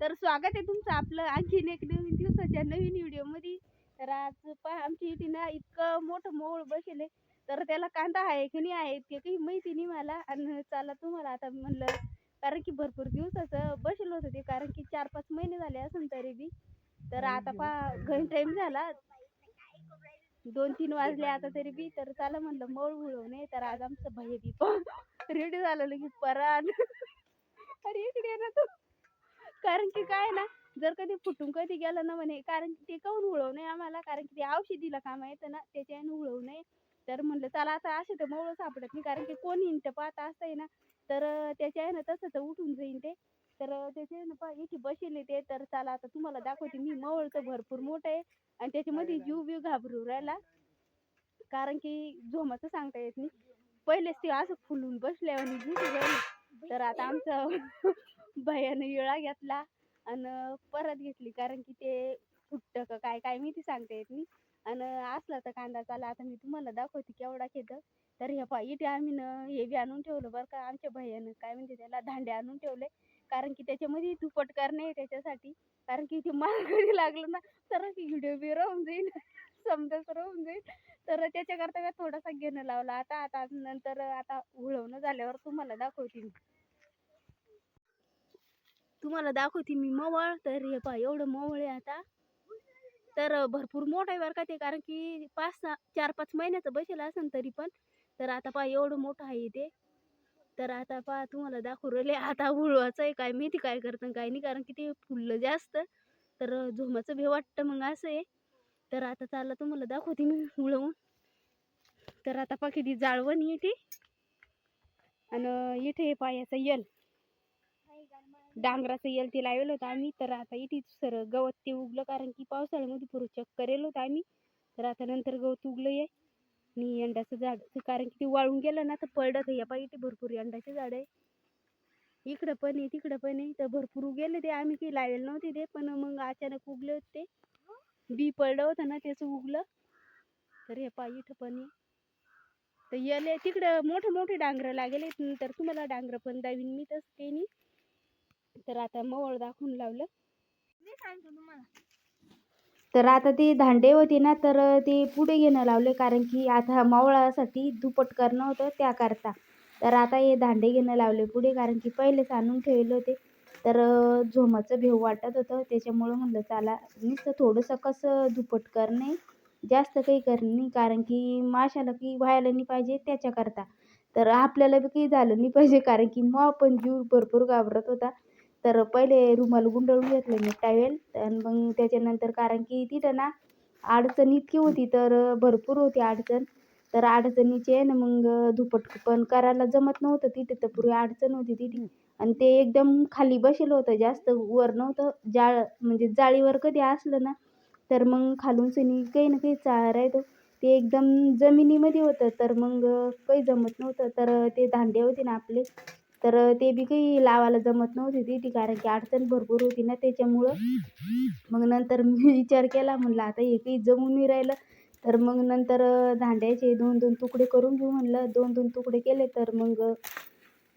तर स्वागत आहे तुमचं आपलं आणखीन एक नवीन दिवसाच्या नवीन व्हिडिओमध्ये तर आज पहा आमची इथे ना इतकं मोठं मोळ बसले तर त्याला कांदा आहे की नाही आहे ते काही माहिती नाही मला. आणि चला तुम्हाला आता म्हणलं कारण की भरपूर दिवसाचं बसलं होतं ते कारण की चार पाच महिने झाले असेल तरी बी. तर आता पहा घरी टाईम झाला. दोन तीन वाजले आता तरी बी. तर चला म्हणलं मळ उडवणे तर आज आमचं भैया बी रेडी झालं की परान. अरे इकडे ना तू. कारण की काय ना जर कधी फुटून कधी गेलं ना म्हणे कारण की ते काऊन उडवू नये आम्हाला? कारण की ते औषधीला काम येतं ना त्याच्याने उडवू नये. तर म्हणलं चला आता असे तर मवळ सापडत नाही कारण की कोणी इंट पाहत असतंय ना. तर त्याच्या आहे ना तसं तर उठून जाईन ते. तर त्याच्या आहे ना पहा इथे बसेल ते. तर चला आता तुम्हाला दाखवते मी मवळ तर भरपूर मोठं आहे. आणि त्याच्यामध्ये जीव बीव घाबरू राहिला. कारण की झोमाचं सांगता येत नाही. पहिलेच ते असं फुलून दिसू राहिले तर आता आमचं भयानं इळा घेतला आणि परत घेतली कारण की ते फुटतं का काय काय माहिती सांगता येत नाही. आणि असला तर कांदा चाला आता मी तुम्हाला दाखवते केवढा घेतं तर हे पहा इथे आम्ही न हे बी आणून ठेवलं बरं का आमच्या भैयानं काय म्हणते त्याला धांडे आणून ठेवले. कारण की त्याच्यामध्ये दुपट करणे त्याच्यासाठी. कारण की ते कधी लागलं ना तर व्हिडिओ बी राहून जाईल समजाच होऊन जाईल तर त्याच्याकरता मी थोडासा घेणं लावला. आता आता नंतर आता उळवणं झाल्यावर तुम्हाला दाखवते मी. तुम्हाला दाखवते मी मवळ. तर हे पहा एवढं मवळ आहे आता. तर भरपूर मोठं आहे बरं का ते कारण की पाच सहा चार पाच महिन्याचं बसेल असेल तरी पण. तर आता पहा एवढं मोठं आहे ते. तर आता पहा तुम्हाला दाखवू राहिले आता हुळवाचं आहे. काय माहिती काय करतं काय नाही कारण की ते फुललं जास्त. तर झोमाचं भे वाटतं मग असं आहे. तर आता चालला तुम्हाला दाखवते मी उळवून तर आता पाकिटी जाळवण येते. आणि इथे पायाचं येल. डांगराचं येल ते लावलं होतं आम्ही. तर आता इथे सर गवत ते उगलं कारण की पावसाळ्यामध्ये पुरं चेक करेल होतं आम्ही. तर आता नंतर गवत उगलं आहे. आणि अंड्याचं झाड कारण की ते वाळून गेलं ना तर पडत या पाय इथे भरपूर अंड्याचे झाड आहे. इकडं पण आहे तिकडं पण आहे. तर भरपूर उगेल ते. आम्ही काही लावेल नव्हते ते पण मग अचानक उगले होते बी पडलं होतं ना त्याचं उगलं. तर हे पाय इथं पण आहे तर येले तिकडं मोठे मोठे डांगरं लागेल तर तुम्हाला डांगरं पण दावीन मी तसं काही नाही. तर आता मवळ दाखवून लावलं. मी सांगतो तुम्हाला. तर आता ते धांडे होते ना तर ते पुढे घेणं लावले. कारण की आता मावळासाठी दुपट करणं होतं त्याकरता. तर आता हे धांडे घेणं लावले पुढे. कारण की पहिलेच आणून ठेवले होते. तर झोमाचं भेव वाटत होतं त्याच्यामुळं म्हणलं चला नुसतं थोडंसं कसं दुपट करणे जास्त काही करणे नाही कारण की माशाला की व्हायला नाही पाहिजे त्याच्याकरता. तर आपल्याला बी काही झालं नाही पाहिजे कारण की मग पण जीव भरपूर घाबरत होता. तर पहिले रुमाल गुंडळून घेतलं मी टावेल आणि मग त्याच्यानंतर कारण की तिथं ना अडचण इतकी होती तर भरपूर होती अडचण. तर अडचणीचे आहे ना मग दुपट पण करायला जमत नव्हतं तिथे तर पुरी अडचण होती तिथे. आणि ते एकदम खाली बसेल होतं जास्त वर नव्हतं जाळ म्हणजे जाळीवर कधी असलं ना तर मग खालून सनी काही ना काही चाळ राहतो ते एकदम जमिनीमध्ये होतं तर मग काही जमत नव्हतं. तर ते दांडे होते ना आपले तर ते बी काही लावायला जमत नव्हते तिथे कारण की अडचण भरपूर होती ना त्याच्यामुळं. मग नंतर मी विचार केला म्हणलं आता हे काही जमून नाही राहिलं. तर मग नंतर दांड्याचे दोन दोन तुकडे करून घेऊ म्हणलं. दोन दोन तुकडे केले तर मग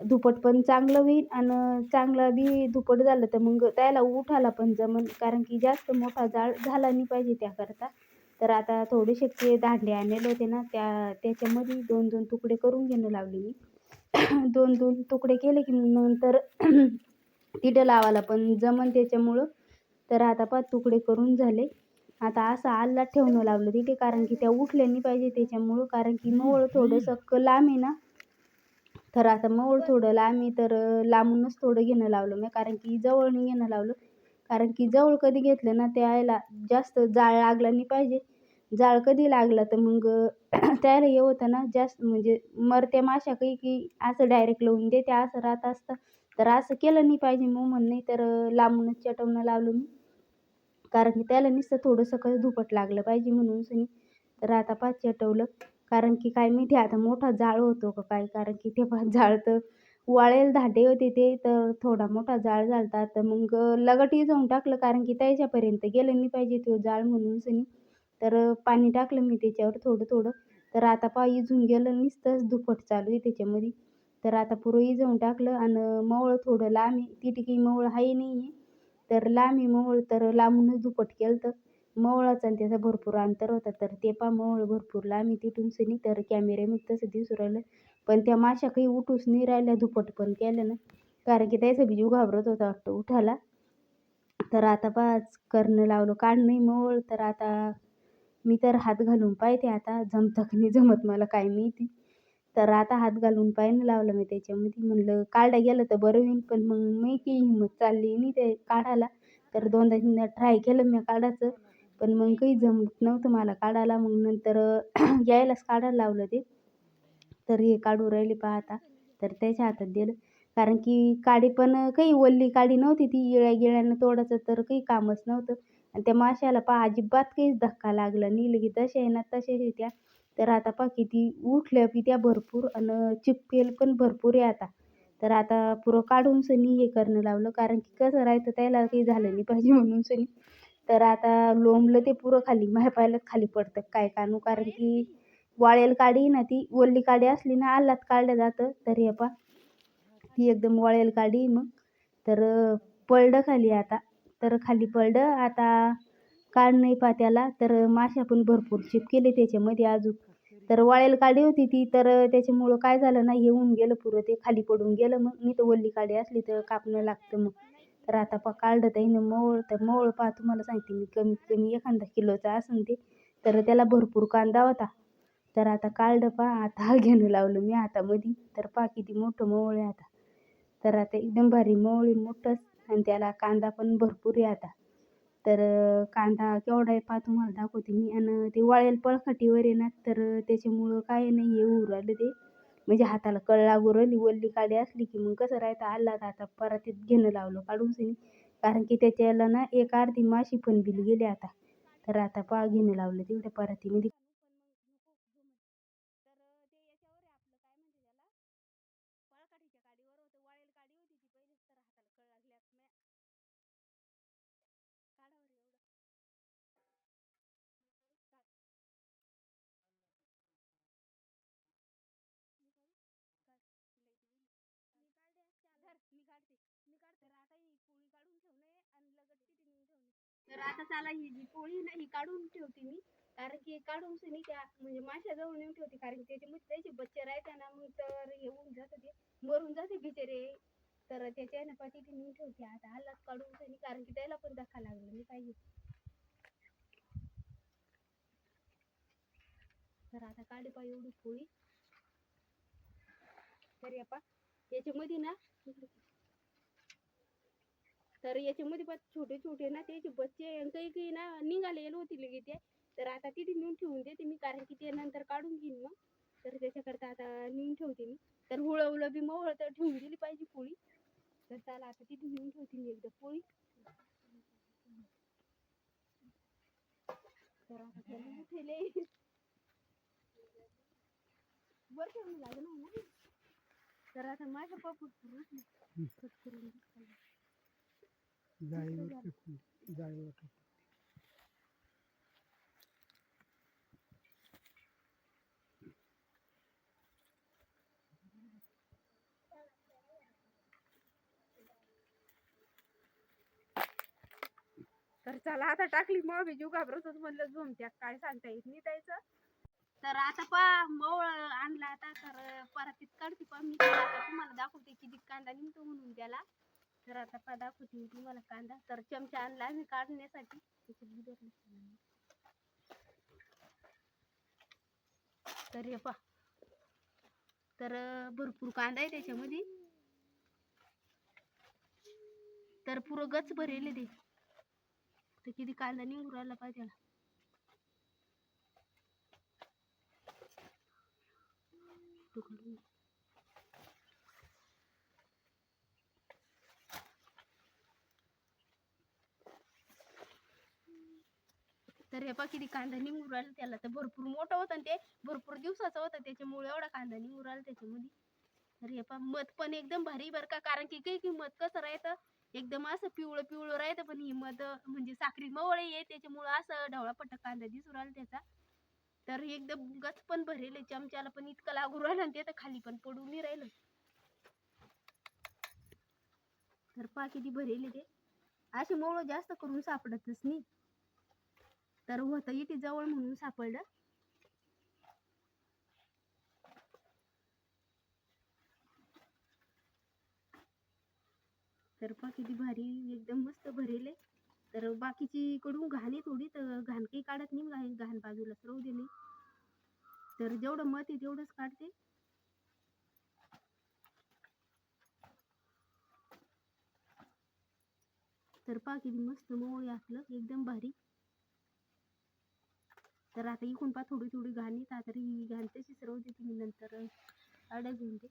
दुपट पण चांगलं होईल आणि चांगलं बी दुपट झालं तर मग त्याला उठायला पण जमन. कारण की जास्त मोठा जाळ झाला नाही पाहिजे त्याकरता. तर आता थोडेसे ते दांडे आणलेले होते ना त्या त्याच्यामध्ये दोन दोन तुकडे करून घेणं लावले मी. दोन दोन तुकडे केले की मग नंतर तिथं लावायला पण जमन त्याच्यामुळं. तर आता पाच तुकडे करून झाले. आता असं आल्ला ठेवणं लावलं तिथे कारण की त्या उठल्या नाही पाहिजे त्याच्यामुळं. कारण की मवळ थोडंसं लांब आहे ना तर आता मवळ थोडं आहे तर लांबूनच थोडं घेणं लावलं मी. कारण की जवळ नाही घेणं लावलं. कारण की जवळ कधी घेतलं ना त्याला जास्त जाळ लागला नाही पाहिजे. जाळ कधी लागला तर मग त्याला हे होतं ना जास्त म्हणजे मरत्या माशा काही की असं डायरेक्ट लावून देते असं राहत असतं. तर असं केलं नाही पाहिजे मग म्हण नाही तर लांबूनच चटवणं लावलं मी. कारण की त्याला नुसतं थोडंसं कसं धुपट लागलं पाहिजे म्हणून सनी. तर आता पाच चटवलं. कारण की काय माहिती आता मोठा जाळ होतो का काय? कारण की ते पण जाळ तर वाळेल धाटे होते ते तर थोडा मोठा जाळ झालता. तर मग लगटही जाऊन टाकलं कारण की त्याच्यापर्यंत गेलं नाही पाहिजे तो जाळ म्हणून सनी. तर पाणी टाकलं मी त्याच्यावर थोडं थोडं. तर आता पा इजून गेलं नुसतंच दुपट चालू आहे त्याच्यामध्ये. तर आता पुरं इजवून टाकलं आणि मवळ थोडं लांब आहे. तिथे मवळ आहे नाही आहे तर लांबी मवळ तर लांबूनच दुपट केलं तर मवळाचं आणि त्याचं भरपूर अंतर होतं. तर ते पहा मवळ भरपूर लांब तिथून सनी तर कॅमेऱ्यामध्ये तसं दिसू राहिलं. पण त्या माश्या काही उठूच नाही राहिल्या दुपट पण केल्यानं कारण की त्याचा बी जीव घाबरत होता वाटतं उठायला. तर आता पाच करणं लावलं. काढणं मवळ तर आता मी तर हात घालून पाहिते आता. जमतं की नाही जमत मला काय माहिती. तर आता हात घालून पाहायला लावलं मी त्याच्यामध्ये. म्हणलं काढा गेलं तर बरं होईल पण मग मी काही हिंमत चालली नाही ते काढायला. तर दोनदा तीनदा ट्राय केलं मी काढायचं. पण मग काही जमत नव्हतं मला काढायला. मग नंतर यायलाच काढायला लावलं ते. तर हे काढू राहिले पहा आता तर त्याच्या हातात दिलं. कारण की काडी पण काही ओल्ली काडी नव्हती ती. येळ्या गिळ्यानं तोडायचं तर काही कामच नव्हतं. आणि त्या माशाला पहा अजिबात काहीच धक्का लागला नाही. लगी तसे आहे ना तसेच आहे त्या. तर आता पहा किती उठल्या बी त्या भरपूर. आणि चिपकेल पण भरपूर आहे आता. तर आता पुरं काढून सनी हे करणं लावलं. कारण की कसं राहायचं त्याला काही झालं नाही पाहिजे म्हणून सनी. तर आता लोंबलं ते पुरं खाली माझ्या खाली पडतं. काय कानू? कारण की वाळेल काडी ना ती ओल्ली काडी असली ना आल्लात काढलं जातं. तर हे पहा ती एकदम वाळेल काडी मग. तर पडलं खाली आता. तर खाली पडलं आता काढ नाही पा त्याला तर माश्या पण भरपूर चिपकेले त्याच्यामध्ये अजून. तर वाळेल काडी होती ती. तर त्याच्यामुळं काय झालं ना येऊन गेलं पुरं. ते खाली पडून गेलं मग. मी तर ओल्ली काडी असली तर कापणं लागतं मग. तर आता पहा काढलं त्यानं मोहोळ तर मोळ पहा तुम्हाला सांगते मी कमीत कमी एखादा किलोचा असेल ते तर त्याला भरपूर कांदा होता. तर आता काढलं पहा आता घेणं लावलं मी हातामध्ये तर पहा किती मोठं मोळ आहे आता. तर आता एकदम भारी मोहोळ मोठंच आणि त्याला कांदा पण भरपूर आहे आता. तर कांदा केवढा आहे पहा तुम्हाला दाखवते मी आणि ते वाळेल पळखटीवर आहे ना तर त्याच्यामुळं काय नाही हे उरालं ते. म्हणजे हाताला कळ लागू राहिली वल्ली काडी असली की मग कसं राहतं? आल्लाद आता परातीत घेणं लावलं काढून सनी. कारण की त्याच्याला ना एक अर्धी माशी पण बिल गेली आता. तर आता पहा घेणं लावलं तेवढ्या परातीमध्ये तर आता ही पोळी काढून ठेवणे आणि लगट चिटणी ठेवणे. तर आता चला ही जी पोळी ना ही काढून ठेवते मी. कारण की काढून सनी त्या म्हणजे माश्याजवळ नेऊन ठेवते कारण की त्याच्यामध्ये त्याचे बच्चे राहते ना मग तर येऊन होऊन ते. मरून जाते बिचारे. तर त्याच्यानं पा तिथे नेऊन ठेवते आता. आलाच काढून सनी कारण की त्याला पण धक्का लागला नाही पाहिजे. तर आता काढे पा एवढी पोळी. तर या पा याच्यामध्ये ना तर याच्यामध्ये पण छोटे छोटे ना त्याचे बच्चे काही काही ना निघालेलं होते लगे ते. तर आता तिथे नेऊन ठेवून देते मी कारण की ते नंतर काढून घेईन मग. तर त्याच्याकरता आता नेऊन ठेवते मी. तर हुळवलं बी मोहळ तर ठेवून दिली पाहिजे पोळी. तर चला आता तिथे नेऊन ठेवते मी एकदा पोळी. तर आता त्याला उठेले वर ठेवून लागलं ना? तर आता माझं पापूट करून जाळीवर टाकून जाळीवर टाकून तर चला आता टाकली मग जीव घाबरत म्हणलं झोमत्या. काय सांगता येत नाही त्याचं. तर आता पा मवळ आणला आता तर परत काढते पण मी. आता तुम्हाला दाखवते किती कांदा निघतो म्हणून त्याला. तर आता पा दाखवते मी तुम्हाला कांदा. तर चमचा आणला मी काढण्यासाठी. तर हे पा तर भरपूर कांदा आहे त्याच्यामध्ये. तर पुरं गच भरेल ते. तर किती कांदा निघून राहिला पाहिजे तुकडून तो काढून घे. तर हे पा किती कांदा निघून राहिला त्याला. तर भरपूर मोठं होतं आणि ते भरपूर दिवसाचा होता त्याच्यामुळे एवढा कांदा निघून राहिला त्याच्यामध्ये. तर हे पा मध पण एकदम भारी बरं का कारण की काही की मध कसं राहतं एकदम असं पिवळं पिवळं राहतं पण ही मध म्हणजे साखरी मवळे आहे त्याच्यामुळं असं ढवळापट्टा कांदा दिसून राहिला त्याचा. तर एकदम गच पण भरेल चमच्याला पण इतकं लागू राहिलं आणि ते तर खाली पण पडून नाही राहिलं. तर पा किती भरेल ते. असे मोळ जास्त करून सापडतच नाही. तर होतं. इथे जवळ म्हणून सापडलं. तर पहा किती भारी एकदम मस्त भरेल. तर बाकीची कडून घाण आहे थोडी तर घाण काही काढत नाही घाण घाण बाजूला राहू दिली तर जेवढं मत आहे तेवढंच काढते. तर पहा किती मस्त मोळ आपलं एकदम भारी. तर आता इकून पा थोडी थोडी घाण तातरी आता ही घाण तशीच राहू देते मी नंतर. आड्या घेऊन ते